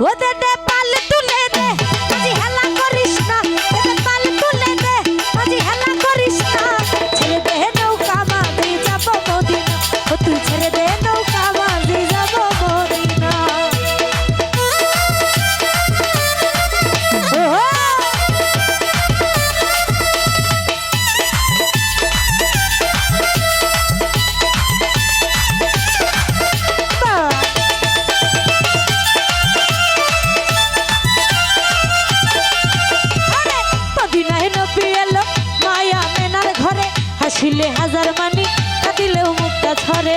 Let that nap. হাসিলে হাজার মানি কাঁদিলেও মুক্তা ছড়ে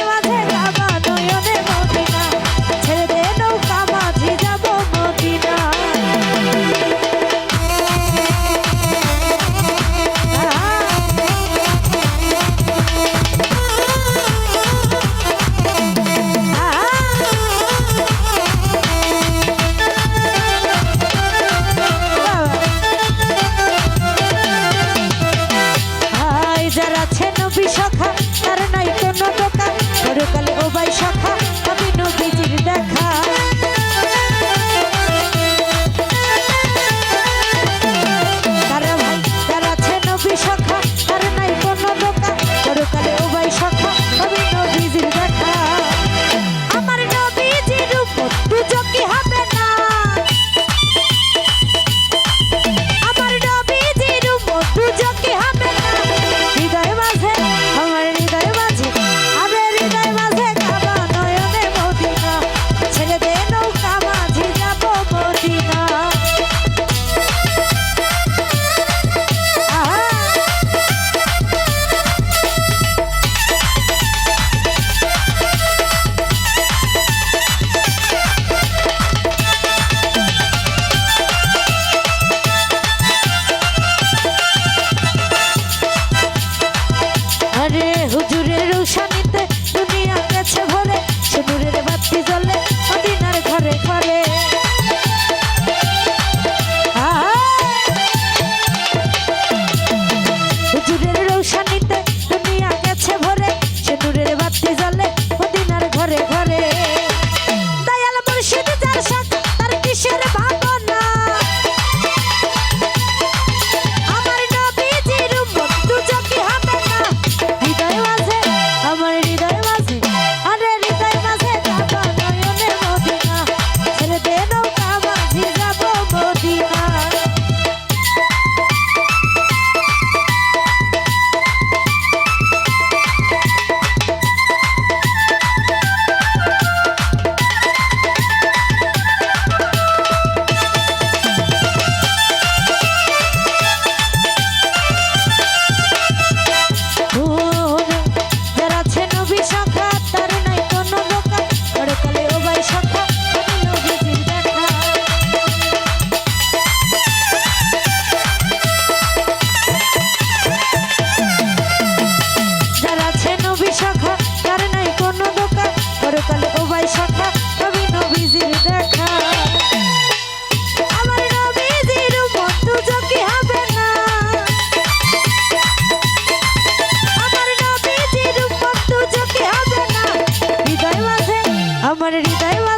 আমার হৃদয়